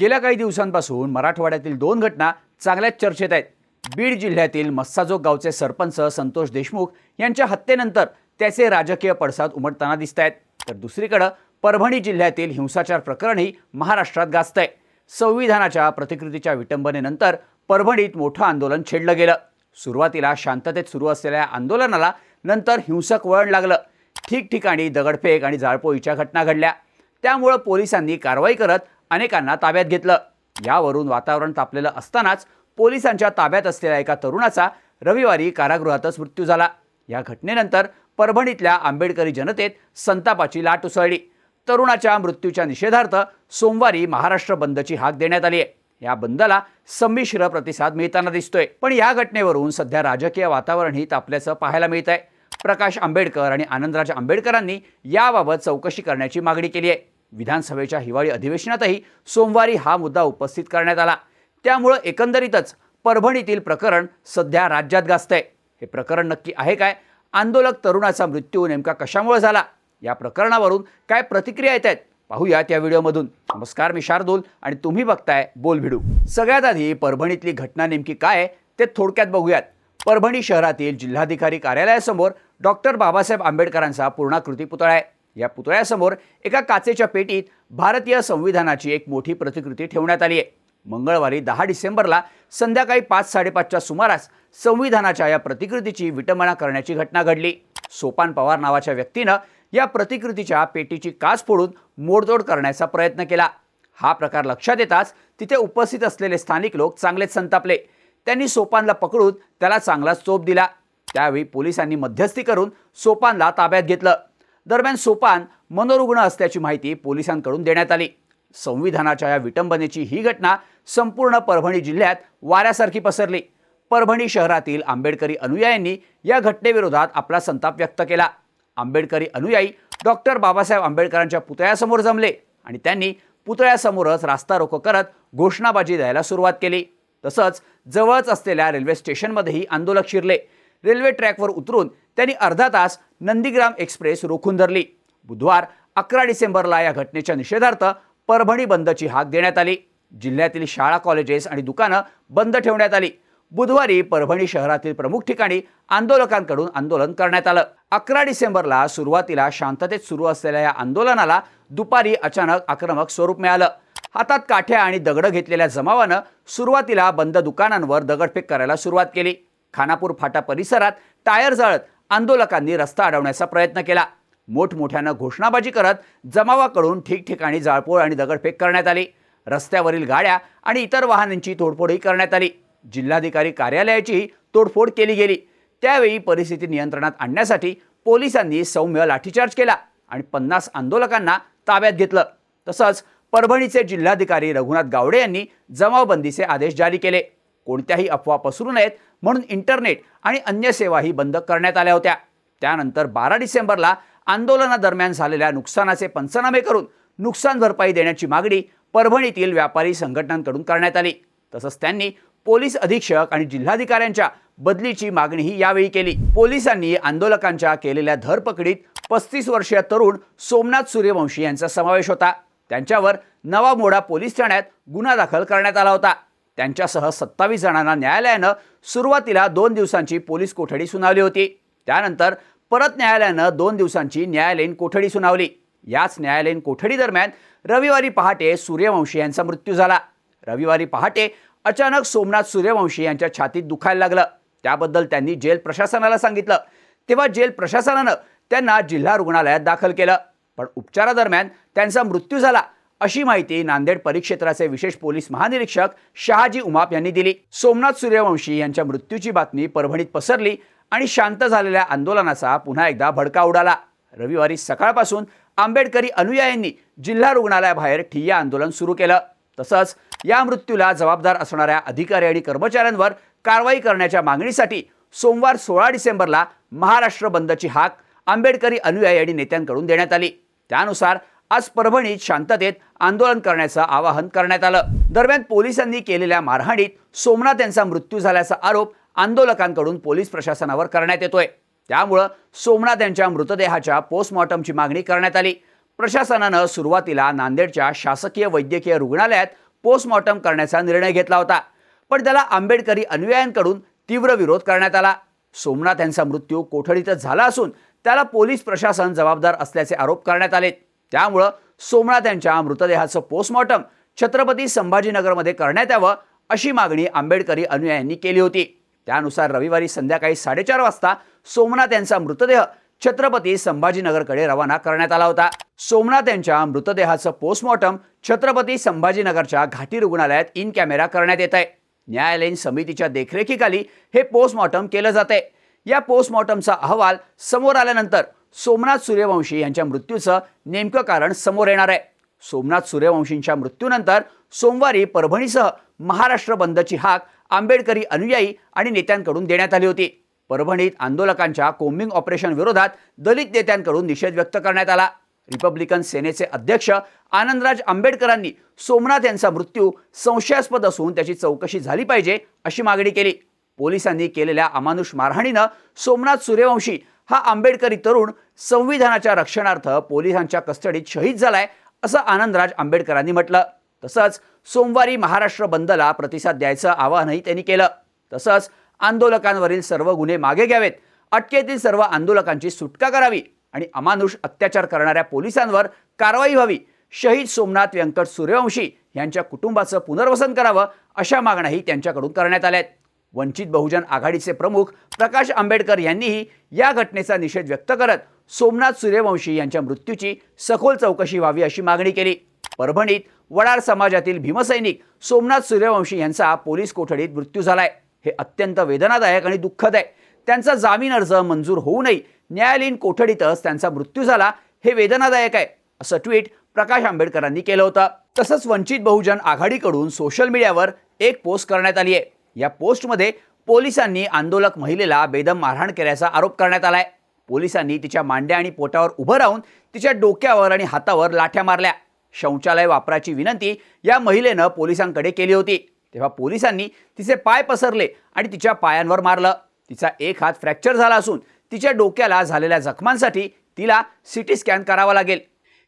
गेल्या काही दिवसांपासून मराठवाड्यातील दोन घटना चांगल्याच चर्चेत आहेत. बीड जिल्ह्यातील मस्साजोग गावचे सरपंच संतोष देशमुख यांच्या हत्येनंतर त्याचे राजकीय पडसाद उमटताना दिसत आहेत तर दुसरीकडं परभणी जिल्ह्यातील हिंसाचार प्रकरणही महाराष्ट्रात गाजतंय. संविधानाच्या प्रतिकृतीच्या विटंबनेनंतर परभणीत मोठं आंदोलन छेडलं गेलं. सुरुवातीला शांततेत सुरू असलेल्या आंदोलनाला नंतर हिंसक वळण लागलं. ठिकठिकाणी दगडफेक आणि जाळपोळीच्या घटना घडल्या. त्यामुळं पोलिसांनी कारवाई करत अनेकांना ताब्यात घेतलं. यावरून वातावरण तापलेलं असतानाच पोलिसांच्या ताब्यात असलेल्या एका तरुणाचा रविवारी कारागृहातच मृत्यू झाला. या घटनेनंतर परभणीतल्या आंबेडकरी जनतेत संतापाची लाट उसळली. तरुणाच्या मृत्यूच्या निषेधार्थ सोमवारी महाराष्ट्र बंदची हाक देण्यात आली आहे या बंदला संमिश्र प्रतिसाद मिळताना दिसतोय. पण या घटनेवरून सध्या राजकीय वातावरणही तापल्याचं पाहायला मिळत आहे प्रकाश आंबेडकर आणि आनंदराज आंबेडकरांनी याबाबत चौकशी करण्याची मागणी केली आहे विधानसभेच्या हिवाळी अधिवेशनातही सोमवारी हा मुद्दा उपस्थित करण्यात आला. त्यामुळं एकंदरीतच परभणीतील प्रकरण सध्या राज्यात गाजतंय. हे प्रकरण नक्की आहे काय? आंदोलक तरुणाचा मृत्यू नेमका कशामुळे झाला? या प्रकरणावरून काय प्रतिक्रिया येत आहेत पाहूया त्या व्हिडिओमधून. नमस्कार मी शार्दूल आणि तुम्ही बघताय बोल भिडू. सगळ्यात आधी परभणीतली घटना नेमकी काय आहे ते थोडक्यात बघूयात. परभणी शहरातील जिल्हाधिकारी कार्यालयासमोर डॉक्टर बाबासाहेब आंबेडकरांचा पूर्णाकृती पुतळा आहे. या पुतळ्यासमोर एका काचेच्या पेटीत भारतीय संविधानाची एक मोठी प्रतिकृती ठेवण्यात आली आहे. मंगळवारी दहा डिसेंबरला संध्याकाळी पाच साडेपाचच्या सुमारास संविधानाच्या या प्रतिकृतीची विटंबना करण्याची घटना घडली. सोपान पवार नावाच्या व्यक्तीनं या प्रतिकृतीच्या पेटीची काच फोडून मोडतोड करण्याचा प्रयत्न केला. हा प्रकार लक्षात येताच तिथे उपस्थित असलेले स्थानिक लोक चांगलेच संतापले. त्यांनी सोपानला पकडून त्याला चांगलाच चोप दिला. त्यावेळी पोलिसांनी मध्यस्थी करून सोपानला ताब्यात घेतलं. दरम्यान सोपान मनोरुग्ण असल्याची माहिती पोलिसांकडून देण्यात आली. संविधानाच्या या विटंबनेची ही घटना संपूर्ण परभणी जिल्ह्यात वाऱ्यासारखी पसरली. परभणी शहरातील आंबेडकरी अनुयायांनी या घटनेविरोधात आपला संताप व्यक्त केला. आंबेडकरी अनुयायी डॉक्टर बाबासाहेब आंबेडकरांच्या पुतळ्यासमोर जमले आणि त्यांनी पुतळ्यासमोरच रास्ता रोको करत घोषणाबाजी द्यायला सुरुवात केली. तसंच जवळच असलेल्या रेल्वे स्टेशनमध्येही आंदोलक शिरले. रेल्वे ट्रॅकवर उतरून त्यांनी अर्धा तास नंदीग्राम एक्सप्रेस रोखून धरली बुधवार अकरा डिसेंबरला या घटनेच्या निषेधार्थ परभणी बंदची हाक देण्यात आली. जिल्ह्यातील शाळा कॉलेजेस आणि दुकानं बंद ठेवण्यात आली. बुधवारी परभणी शहरातील प्रमुख ठिकाणी आंदोलकांकडून आंदोलन करण्यात आलं. अकरा डिसेंबरला सुरुवातीला शांततेत सुरू असलेल्या या आंदोलनाला दुपारी अचानक आक्रमक स्वरूप मिळालं. हातात काठ्या आणि दगडं घेतलेल्या जमावानं सुरुवातीला बंद दुकानांवर दगडफेक करायला सुरुवात केली. खानापूर फाटा परिसरात टायर जळत आंदोलकांनी रस्ता अडवण्याचा प्रयत्न केला. मोठमोठ्यानं घोषणाबाजी करत जमावाकडून ठिकठिकाणी जाळपोळ आणि दगडफेक करण्यात आली. रस्त्यावरील गाड्या आणि इतर वाहनांची तोडफोडही करण्यात आली. जिल्हाधिकारी कार्यालयाचीही तोडफोड केली गेली. त्यावेळी परिस्थिती नियंत्रणात आणण्यासाठी पोलिसांनी सौम्य लाठीचार्ज केला आणि पन्नास आंदोलकांना ताब्यात घेतलं. तसंच परभणीचे जिल्हाधिकारी रघुनाथ गावडे यांनी जमावबंदीचे आदेश जारी केले. कोणत्याही अफवा पसरू नयेत म्हणून इंटरनेट आणि अन्य सेवाही बंद करण्यात आल्या होत्या. त्यानंतर बारा डिसेंबरला आंदोलनादरम्यान झालेल्या नुकसानाचे पंचनामे करून नुकसान भरपाई देण्याची मागणी परभणीतील व्यापारी संघटनांकडून करण्यात आली. तसंच त्यांनी पोलीस अधीक्षक आणि जिल्हाधिकाऱ्यांच्या बदलीची मागणीही यावेळी केली. पोलिसांनी आंदोलकांच्या केलेल्या धरपकडीत पस्तीस वर्षीय तरुण सोमनाथ सूर्यवंशी यांचा समावेश होता. त्यांच्यावर नवा मोडा पोलीस ठाण्यात गुन्हा दाखल करण्यात आला होता. त्यांच्यासह सत्तावीस जणांना न्यायालयानं सुरुवातीला दोन दिवसांची पोलीस कोठडी सुनावली होती. त्यानंतर परत न्यायालयानं दोन दिवसांची न्यायालयीन कोठडी सुनावली. याच न्यायालयीन कोठडी दरम्यान रविवारी पहाटे सूर्यवंशी यांचा मृत्यू झाला. रविवारी पहाटे अचानक सोमनाथ सूर्यवंशी यांच्या छातीत दुखायला लागलं. त्याबद्दल त्यांनी जेल प्रशासनाला सांगितलं. तेव्हा जेल प्रशासनानं त्यांना जिल्हा रुग्णालयात दाखल केलं. पण उपचारादरम्यान त्यांचा मृत्यू झाला. अशी माहिती नांदेड परिक्षेत्राचे विशेष पोलीस महानिरीक्षक शहाजी उमाप यांनी दिली. सोमनाथ सूर्यवंशी यांच्या मृत्यूची बातमी परभणीत पसरली आणि शांत झालेल्या आंदोलनाचा पुन्हा एकदा भडका उडाला. रविवारी सकाळपासून आंबेडकरी अनुयायांनी जिल्हा रुग्णालयाबाहेर ठिय्या आंदोलन सुरू केलं. तसंच या मृत्यूला जबाबदार असणाऱ्या अधिकारी आणि कर्मचाऱ्यांवर कारवाई करण्याच्या मागणीसाठी सोमवार सोळा डिसेंबरला महाराष्ट्र बंदची हाक आंबेडकरी अनुयायी आणि नेत्यांकडून देण्यात आली. त्यानुसार आज परभणीत शांततेत आंदोलन करण्याचं आवाहन करण्यात आलं. दरम्यान पोलिसांनी केलेल्या मारहाणीत सोमनाथ यांचा मृत्यू झाल्याचा आरोप आंदोलकांकडून पोलीस प्रशासनावर करण्यात येतोय. त्यामुळं सोमनाथ यांच्या मृतदेहाच्या पोस्टमॉर्टमची मागणी करण्यात आली. प्रशासनानं सुरुवातीला नांदेडच्या शासकीय वैद्यकीय रुग्णालयात पोस्टमॉर्टम करण्याचा निर्णय घेतला होता. पण त्याला आंबेडकरी अनुयायांकडून तीव्र विरोध करण्यात आला. सोमनाथ यांचा मृत्यू कोठडीतच झाला असून त्याला पोलीस प्रशासन जबाबदार असल्याचे आरोप करण्यात आले त्यामुळं सोमनाथ यांच्या मृतदेहाचं पोस्टमॉर्टम छत्रपती संभाजीनगरमध्ये करण्यात यावं अशी मागणी आंबेडकरी अनुयायांनी केली होती. त्यानुसार रविवारी संध्याकाळी साडेचार वाजता सोमनाथ यांचा मृतदेह छत्रपती संभाजीनगरकडे रवाना करण्यात आला होता. सोमनाथ यांच्या मृतदेहाचं पोस्टमॉर्टम छत्रपती संभाजीनगरच्या घाटी रुग्णालयात इन कॅमेरा करण्यात येत आहे न्यायालयीन समितीच्या देखरेखीखाली हे पोस्टमॉर्टम केलं जाते या पोस्टमॉर्टमचा अहवाल समोर आल्यानंतर सोमनाथ सूर्यवंशी यांच्या मृत्यूचं नेमकं कारण समोर येणार आहे. सोमनाथ सूर्यवंशींच्या मृत्यूनंतर सोमवारी परभणीसह महाराष्ट्र बंदची हाक आंबेडकरी अनुयायी आणि नेत्यांकडून देण्यात आली होती. परभणीत आंदोलकांच्या कोम्बिंग ऑपरेशन विरोधात दलित नेत्यांकडून निषेध व्यक्त करण्यात आला. रिपब्लिकन सेनेचे अध्यक्ष आनंदराज आंबेडकरांनी सोमनाथ यांचा मृत्यू संशयास्पद असून त्याची चौकशी झाली पाहिजे अशी मागणी केली. पोलिसांनी केलेल्या अमानुष मारहाणीनं सोमनाथ सूर्यवंशी हा आंबेडकरी तरुण संविधानाच्या रक्षणार्थ पोलिसांच्या कस्टडीत शहीद झालाय असं आनंदराज आंबेडकरांनी म्हटलं. तसंच सोमवारी महाराष्ट्र बंदला प्रतिसाद द्यायचं आवाहनही त्यांनी केलं. तसंच आंदोलकांवरील सर्व गुन्हे मागे घ्यावेत अटकेतील सर्व आंदोलकांची सुटका करावी आणि अमानुष अत्याचार करणाऱ्या पोलिसांवर कारवाई व्हावी. शहीद सोमनाथ व्यंकट सूर्यवंशी यांच्या कुटुंबाचं पुनर्वसन करावं अशा मागण्याही त्यांच्याकडून करण्यात आल्या आहेत वंचित बहुजन आघाडीचे प्रमुख प्रकाश आंबेडकर यांनीही या घटनेचा निषेध व्यक्त करत सोमनाथ सूर्यवंशी यांच्या मृत्यूची सखोल चौकशी व्हावी अशी मागणी केली. परभणीत वडार समाजातील भीमसैनिक सोमनाथ सूर्यवंशी यांचा पोलीस कोठडीत मृत्यू झालाय. हे अत्यंत वेदनादायक आणि दुःखद आहे. त्यांचा जामीन अर्ज मंजूर होऊ नये. न्यायालयीन कोठडीतच त्यांचा मृत्यू झाला हे वेदनादायक आहे असं ट्विट प्रकाश आंबेडकरांनी केलं होतं. तसंच वंचित बहुजन आघाडीकडून सोशल मीडियावर एक पोस्ट करण्यात आली आहे. या पोस्टमध्ये पोलिसांनी आंदोलक महिलेला बेदम मारहाण केल्याचा आरोप करण्यात आलाय. पोलिसांनी तिच्या मांड्या आणि पोटावर उभं राहून तिच्या डोक्यावर आणि हातावर लाठ्या मारल्या. शौचालय वापराची विनंती या महिलेनं पोलिसांकडे केली होती. तेव्हा पोलिसांनी तिचे पाय पसरले आणि तिच्या पायांवर मारलं. तिचा एक हात फ्रॅक्चर झाला असून तिच्या डोक्याला झालेल्या जखमांसाठी तिला सिटी स्कॅन करावा लागेल.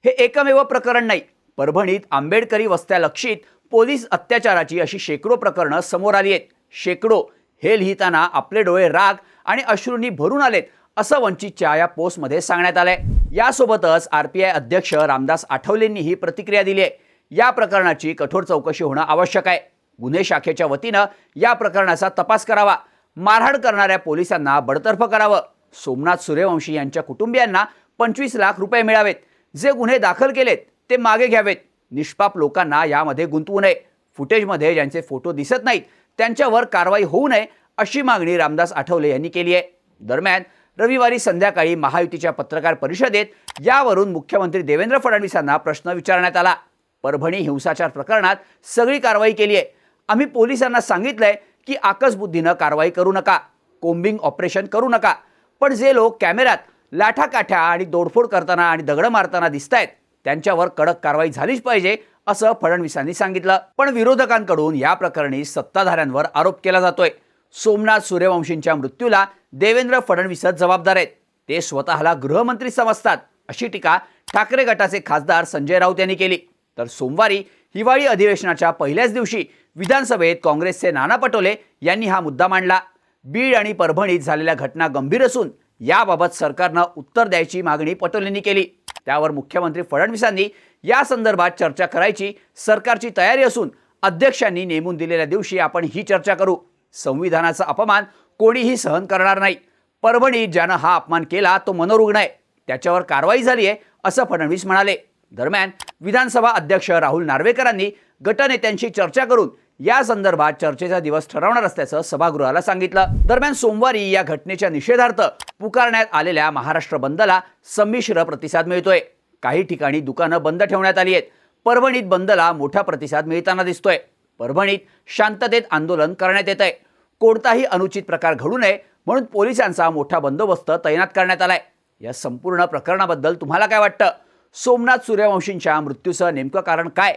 हे एकमेव प्रकरण नाही. परभणीत आंबेडकरी वस्त्या लक्षित पोलीस अत्याचाराची अशी शेकडो प्रकरणं समोर आली आहेत. शेकडो हे लिहिताना आपले डोळे राग आणि अश्रूंनी भरून आलेत असं वंचितच्या या पोस्टमध्ये सांगण्यात आलंय. यासोबतच आर पी आय अध्यक्ष रामदास आठवलेंनीही प्रतिक्रिया दिली आहे. या प्रकरणाची कठोर चौकशी होणं आवश्यक आहे. गुन्हे शाखेच्या वतीनं या प्रकरणाचा तपास करावा. मारहाण करणाऱ्या पोलिसांना बडतर्फ करावं. सोमनाथ सूर्यवंशी यांच्या कुटुंबियांना पंचवीस लाख रुपये मिळावेत. जे गुन्हे दाखल केलेत ते मागे घ्यावेत. निष्पाप लोकांना यामध्ये गुंतवू नये. फुटेजमध्ये ज्यांचे फोटो दिसत नाहीत त्यांच्यावर कारवाई होऊ नये अशी मागणी रामदास आठवले यांनी केली आहे. दरम्यान रविवारी संध्याकाळी महायुतीच्या पत्रकार परिषदेत यावरून मुख्यमंत्री देवेंद्र फडणवीसांना प्रश्न विचारण्यात आला. परभणी हिंसाचार प्रकरणात सगळी कारवाई केली आहे. आम्ही पोलिसांना सांगितलंय की आकसबुद्धीनं कारवाई करू नका कोम्बिंग ऑपरेशन करू नका. पण जे लोक कॅमेऱ्यात लाठाकाठ्या आणि दोडफोड करताना आणि दगडं मारताना दिसत आहेत त्यांच्यावर कडक कारवाई झालीच पाहिजे असं फडणवीसांनी सांगितलं. पण विरोधकांकडून या प्रकरणी सत्ताधाऱ्यांवर आरोप केला जातोय. सोमनाथ सूर्यवंशींच्या मृत्यूला देवेंद्र फडणवीसच जबाबदार आहेत. ते स्वतःला गृहमंत्री समजतात अशी टीका ठाकरे गटाचे खासदार संजय राऊत यांनी केली. तर सोमवारी हिवाळी अधिवेशनाच्या पहिल्याच दिवशी विधानसभेत काँग्रेसचे नाना पटोले यांनी हा मुद्दा मांडला. बीड आणि परभणीत झालेल्या घटना गंभीर असून याबाबत सरकारनं उत्तर द्यायची मागणी पटोलेंनी केली. त्यावर मुख्यमंत्री फडणवीसांनी या संदर्भात चर्चा करायची सरकारची तयारी असून अध्यक्षांनी नेमून दिलेल्या दिवशी आपण ही चर्चा करू. संविधानाचा अपमान कोणीही सहन करणार नाही. परभणीत ज्यानं हा अपमान केला तो मनोरुग्ण आहे. त्याच्यावर कारवाई झाली आहे असं फडणवीस म्हणाले. दरम्यान विधानसभा अध्यक्ष राहुल नार्वेकरांनी गटनेत्यांशी चर्चा करून या संदर्भात चर्चेचा दिवस ठरवणार असल्याचं सभागृहाला सांगितलं. दरम्यान सोमवारी या घटनेच्या निषेधार्थ पुकारण्यात आलेल्या महाराष्ट्र बंदला संमिश्र प्रतिसाद मिळतोय. काही ठिकाणी दुकानं बंद ठेवण्यात आली आहेत. परभणीत बंदला मोठा प्रतिसाद मिळताना दिसतोय. परभणीत शांततेत आंदोलन करण्यात येत आहे कोणताही अनुचित प्रकार घडू नये म्हणून पोलिसांचा मोठा बंदोबस्त तैनात करण्यात आलाय. या संपूर्ण प्रकरणाबद्दल तुम्हाला काय वाटतं? सोमनाथ सूर्यवंशींच्या मृत्यूचं नेमकं कारण काय?